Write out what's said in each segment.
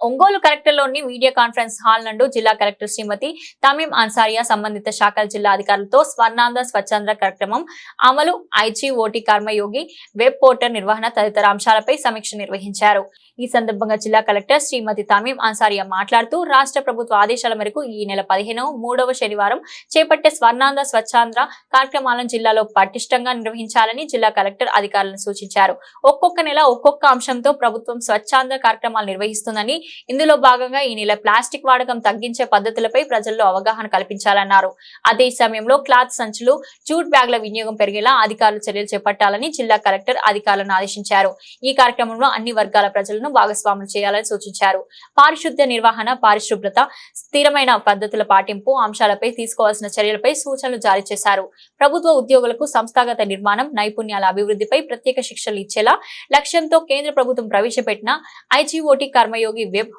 ఒంగోలు కలెక్టర్లోని video conference hall నందు జిల్లా కలెక్టర్ శ్రీమతి తమీం అన్సారియా సంబంధిత శాఖల జిల్లా అధికారులతో స్వర్ణాంధ్ర స్వచ్ఛంద కార్యక్రమం అమలు ఐజీఓటీ కర్మయోగి వెబ్ పోర్టల్ నిర్వహణ తదితర అంశాలపై సమీక్ష నిర్వహించారు. ఈ సందర్భంగా జిల్లా కలెక్టర్ శ్రీమతి తమీం అన్సారియా మాట్లాడుతూ రాష్ట్ర ప్రభుత్వ ఆదేశాల మేరకు ఈ నెల పదిహేను మూడవ శనివారం చేపట్టే స్వర్ణాంద స్వచ్ఛాంధ్ర కార్యక్రమాలను జిల్లాలో పటిష్టంగా నిర్వహించాలని జిల్లా కలెక్టర్ అధికారులను సూచించారు. ఒక్కొక్క నెల ఒక్కొక్క అంశంతో ప్రభుత్వం స్వచ్ఛాంధ్ర కార్యక్రమాలు నిర్వహిస్తుందని ఇందులో భాగంగా ఈ నెల ప్లాస్టిక్ వాడకం తగ్గించే పద్ధతులపై ప్రజల్లో అవగాహన కల్పించాలన్నారు. అదే సమయంలో క్లాత్ సంచులు జూట్ బ్యాగ్ల వినియోగం పెరిగేలా అధికారులు చర్యలు చేపట్టాలని జిల్లా కలెక్టర్ అధికారులను ఆదేశించారు. ఈ కార్యక్రమంలో అన్ని వర్గాల ప్రజలను భాగస్వాములు చేయాలని సూచించారు. పారిశుద్ధ్య నిర్వహణ పారిశుభ్రత స్థిరమైన పద్ధతుల పాటింపు అంశాలపై తీసుకోవాల్సిన చర్యలపై సూచనలు జారీ చేశారు. ప్రభుత్వ ఉద్యోగులకు సంస్థాగత నిర్మాణం నైపుణ్యాల అభివృద్ధిపై ప్రత్యేక శిక్షలు ఇచ్చేలా లక్ష్యంతో కేంద్ర ప్రభుత్వం ప్రవేశపెట్టిన ఐజీఓటీ కర్మయోగి వెబ్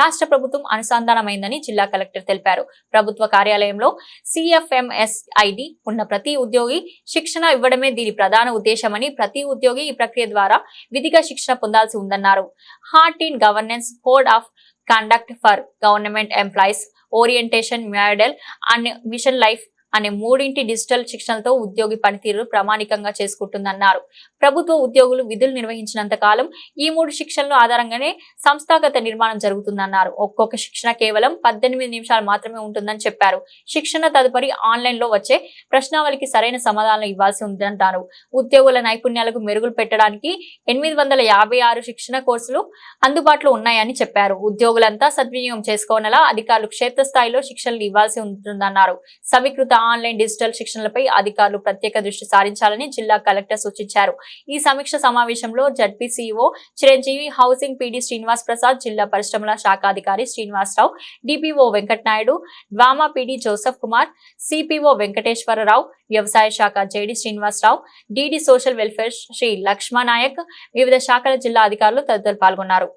రాష్ట్ర ప్రభుత్వం అనుసంధానమైందని జిల్లా కలెక్టర్ తెలిపారు. ప్రభుత్వ కార్యాలయంలో సిఎఫ్ఎంఎస్ ఐడి ఉన్న ప్రతి ఉద్యోగి శిక్షణ ఇవ్వడమే దీని ప్రధాన ఉద్దేశమని ప్రతి ఉద్యోగి ఈ ప్రక్రియ ద్వారా విధిగా శిక్షణ పొందాల్సి ఉందన్నారు. Heart in governance code of conduct for government employees orientation model and mission life అనే మూడింటి డిజిటల్ శిక్షణతో ఉద్యోగి పనితీరు ప్రామాణికంగా చేసుకుంటుందన్నారు. ప్రభుత్వ ఉద్యోగులు విధులు నిర్వహించినంత కాలం ఈ మూడు శిక్షణల ఆధారంగానే సంస్థాగత నిర్మాణం జరుగుతుందన్నారు. ఒక్కొక్క శిక్షణ కేవలం పద్దెనిమిది నిమిషాలు మాత్రమే ఉంటుందని చెప్పారు. శిక్షణ తదుపరి ఆన్లైన్లో వచ్చే ప్రశ్నావళికి సరైన సమాధానం ఇవ్వాల్సి ఉందంటారు. ఉద్యోగుల నైపుణ్యాలకు మెరుగులు పెట్టడానికి ఎనిమిది వందల యాభై ఆరు శిక్షణ కోర్సులు అందుబాటులో ఉన్నాయని చెప్పారు. ఉద్యోగులంతా సద్వినియోగం చేసుకోనలా అధికారులు క్షేత్రస్థాయిలో శిక్షణలు ఇవ్వాల్సి ఉంటుందన్నారు. సమీకృత ఆన్లైన్ డిజిటల్ శిక్షణలపై అధికారులు ప్రత్యేక దృష్టి సారించాలని జిల్లా కలెక్టర్ సూచించారు. ఈ సమీక్ష సమావేశంలో ZPCEO Chiranjeevi housing PD Srinivas Prasad జిల్లా పరిశ్రమల శాఖ అధికారి Srinivasarao DPO Venkatanaidu DWAMA PD Joseph Kumar CPO Venkateswararao వ్యవసాయ శాఖ JD Srinivasarao DD social welfare Shri Lakshmanayak వివిధ శాఖల జిల్లా అధికారులు తదితరులు పాల్గొన్నారు.